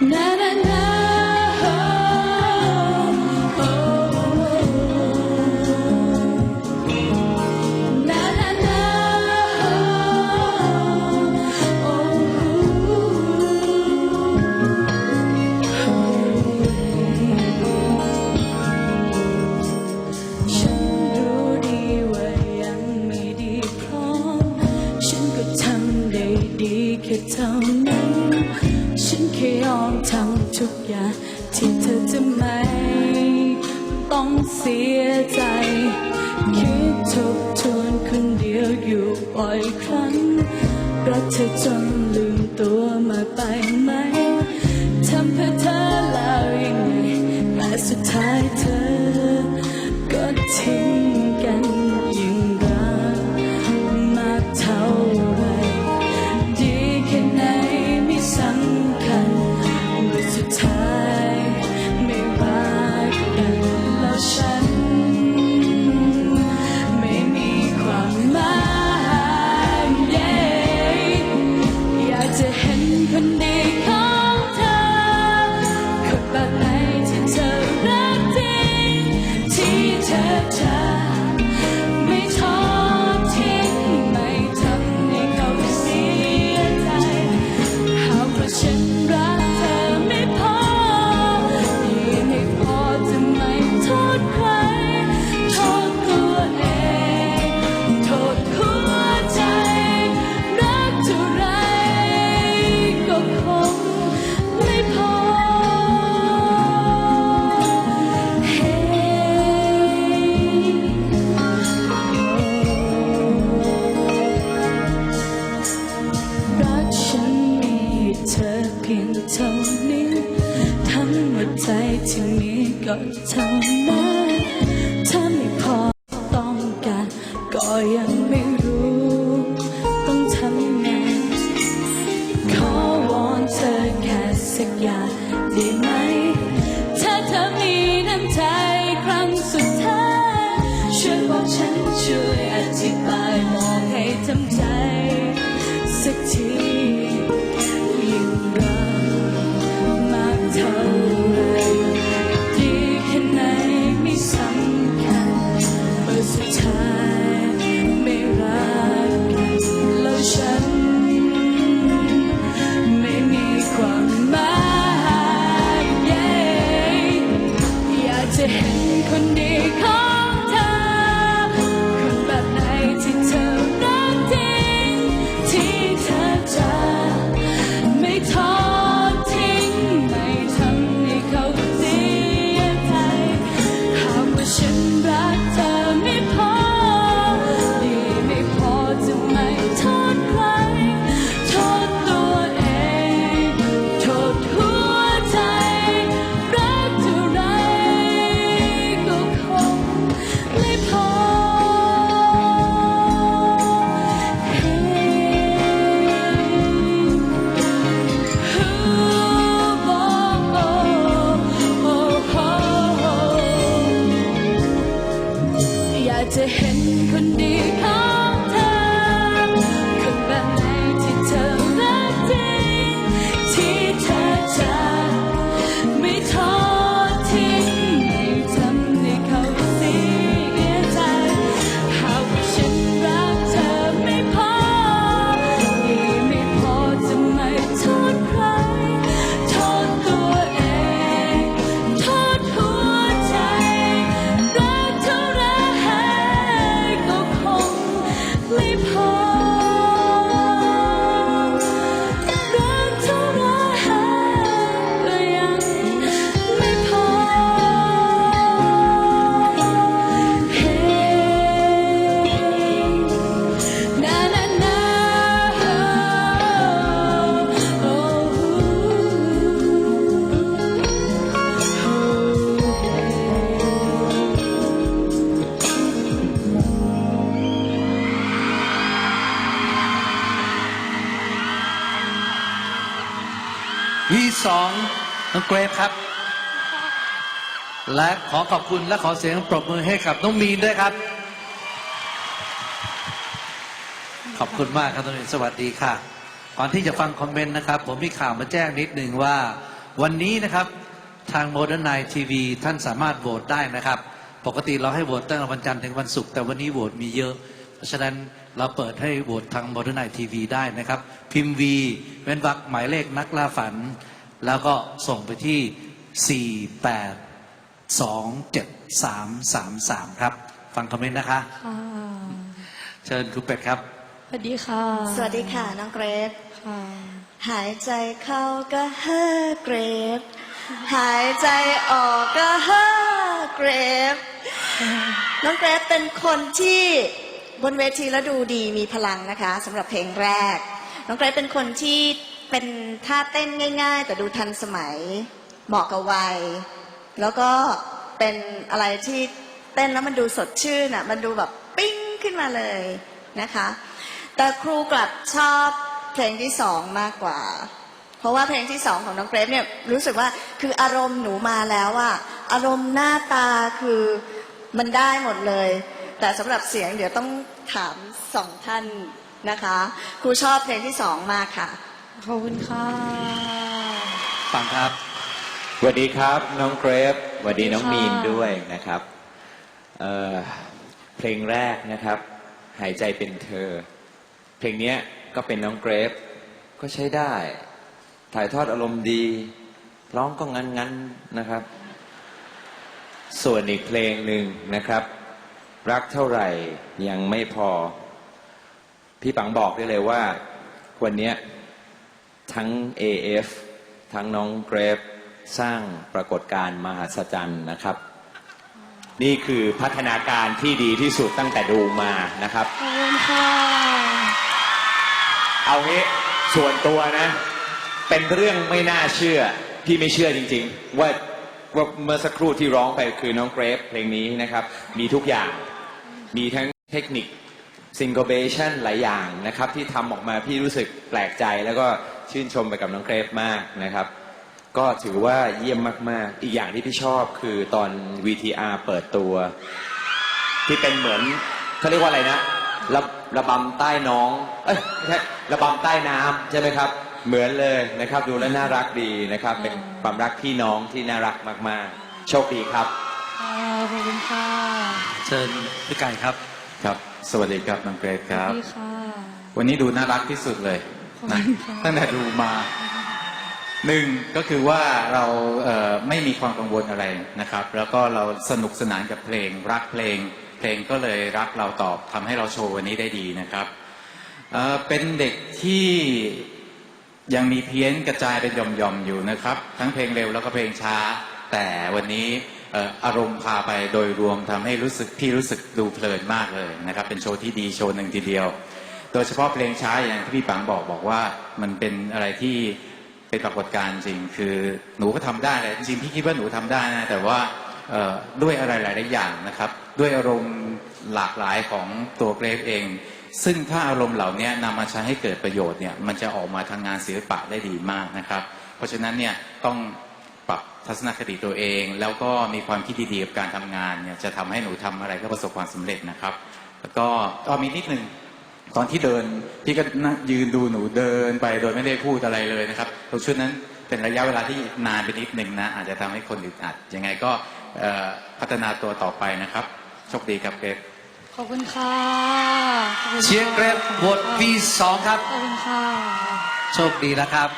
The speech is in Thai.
Na na na. ทำทุกอย่างที่เธอจะไม่ ต้องเสียใจ คิดทบทวนคนเดียวอยู่บ่อยครั้ง รักเธอจนลืมตัวมาไปไหม ที่เมีก็เจะเห็นคนดีเขา วีสองน้องเกรฟครับ และขอขอบคุณและขอเสียงปรบมือให้กับน้องมีนด้วยครับ ขอบคุณมากครับน้องมีนสวัสดีค่ะ ก่อนที่จะฟังคอมเมนต์นะครับ ผมมีข่าวมาแจ้งนิดหนึ่งว่า วันนี้นะครับทาง Modern Night TV ท่านสามารถโหวตได้นะครับ ปกติเราให้โหวตตั้งแต่วันจันทร์ถึงวันศุกร์แต่วันนี้โหวตมีเยอะ เพราะฉะนั้นเราเปิดให้โหวตทาง Modern Night TV ได้นะครับ พิมพ์ V เว้นวรรคหมายเลขนักล่าฝัน แล้วก็ส่งไปที่ 48 27333 ครับ ฟังคอมเมนต์นะคะ ค่ะเชิญครูเป็ดครับ สวัสดีค่ะสวัสดีค่ะ น้องเกรฟค่ะ หายใจเข้าก็เฮ้อเกรฟหายใจออกก็เฮ้อเกรฟน้องเกรฟเป็นคนที่บนเวทีแล้วดูดีมีพลังนะคะสำหรับเพลงแรก น้องเกรฟเป็นคนที่ เป็นท่าเต้นง่าย ๆ แต่ดูทันสมัย เหมาะกับวัย แล้วก็เป็นอะไรที่เต้นแล้วมันดูสดชื่นอะ มันดูแบบปิ้งขึ้นมาเลยนะคะ แต่ครูกลับชอบเพลงที่สองมากกว่า เพราะว่าเพลงที่สองของน้องเกรฟเนี่ยรู้สึกว่าคืออารมณ์หนูมาแล้วอะอารมณ์หน้าตาคือมันได้หมดเลย แต่สำหรับเสียงเดี๋ยวต้องถามสองท่านนะคะ ครูชอบเพลงที่สองมากค่ะ ขอบคุณค่ะฟังครับสวัสดีครับน้องเกรฟสวัสดีน้องสวัสดีมีค่ะนด้วยนะครับเอ่อเพลงแรกนะครับ หายใจเป็นเธอ เพลงเนี้ยก็เป็นน้องเกรฟก็ใช้ได้ ถ่ายทอดอารมณ์ดี ร้องก็งันงันๆนะครับ ส่วนอีกเพลงหนึ่งนะครับ รักเท่าไหร่ยังไม่พอ พี่ปังบอกได้เลยว่าวันเนี้ย ทั้ง AF ทั้งน้องเกรฟสร้างปรากฏการณ์มหัศจรรย์นะครับ นี่คือพัฒนาการที่ดีที่สุดตั้งแต่ดูมานะครับ ขอบคุณค่ะ เอางี้ส่วนตัวนะ เป็นเรื่องไม่น่าเชื่อ พี่ไม่เชื่อจริง ๆ ว่าว่าเมื่อสักครู่ที่ร้องไปคือน้องเกรฟเพลงนี้นะครับ มีทุกอย่างมีทั้งเทคนิค syncopation หลายอย่างนะครับ ที่ทำออกมาพี่รู้สึกแปลกใจแล้วก็ ชื่นชมไปกับน้องเกรฟมากนะครับ ก็ถือว่าเยี่ยมมาก ๆ อีกอย่างที่พี่ชอบคือตอน VTR เปิดตัว ที่เป็นเหมือนเขาเรียกว่าอะไรนะระระบำใต้น้อง เอ้ยไม่ใช่ระบำใต้น้ำใช่ไหมครับ เหมือนเลยนะครับ ดูแล้วน่ารักดีนะครับ เป็นความรักพี่น้องที่น่ารักมาก ๆ โชคดีครับ ค่ะขอบคุณค่ะเชิญพี่ไก่ครับ ครับ สวัสดีครับน้องเกรซคสรัวับ สดีค่ะ วันนี้ดูน่ารักที่สุดเลยขอบ นะตั้งแต่ดูมาหนึ่งก็คือว่าเราเไม่มีความกังวลอะไรนะครับ แล้วก็เราสนุกสนานกับเพลง รักเพลง เพลงก็เลยรักเราตอบทำให้เราโชว์วันนี้ได้ดีนะครับเเป็นเด็กที่ยังมีเพี้ยนกระจายเป็นหย่อมๆอยู่นะครับ ทั้งเพลงเร็วแล้วก็เพลงช้า แต่วันนี้เอ่ออารมณ์พาไปโดยรวมทำให้รู้สึกพี่รู้สึกดูเพลินมากเลยนะครับ เป็นโชว์ที่ดีโชว์หนึ่งทีเดียว โดยเฉพาะเพลงช้าอย่างที่พี่ปังบอกบอกว่า มันเป็นอะไรที่เป็นปรากฏการณ์จริง คือหนูก็ทำได้เลยจริงๆพี่คิดว่าหนูทำได้นะแต่ว่าด้วยอะไรหลาย ๆ อย่างนะครับ ด้วยอารมณ์หลากหลายของตัวเกรฟเอง ซึ่งถ้าอารมณ์เหล่านี้นำมาใช้ให้เกิดประโยชน์เนี่ยมันจะออกมาทางงานศิลปะได้ดีมากนะครับ เพราะฉะนั้นเนี่ยต้องปรับทัศนคติตัวเอง แล้วก็มีความคิดดี ๆ กับการทำงานเนี่ยจะทำให้หนูทำอะไรก็ประสบความสำเร็จนะครับ แล้วก็ก็มีนิดนึง ตอนที่เดินพี่ก็นั่งยืนดูหนูเดินไปโดยไม่ได้พูดอะไรเลยนะครับตรงชุดนั้นเป็นระยะเวลาที่นานไปนิดหนึ่งนะ อาจจะทำให้คนอึดอัดยังไงก็เอ่อพัฒนาตัวต่อไปนะครับโชคดีครับเกรฟขอบคุณค่ะขอบคุณค่ะเชียร์เกรฟโหวต V2 ครับขอบคุณค่ะโชคดีนะครับ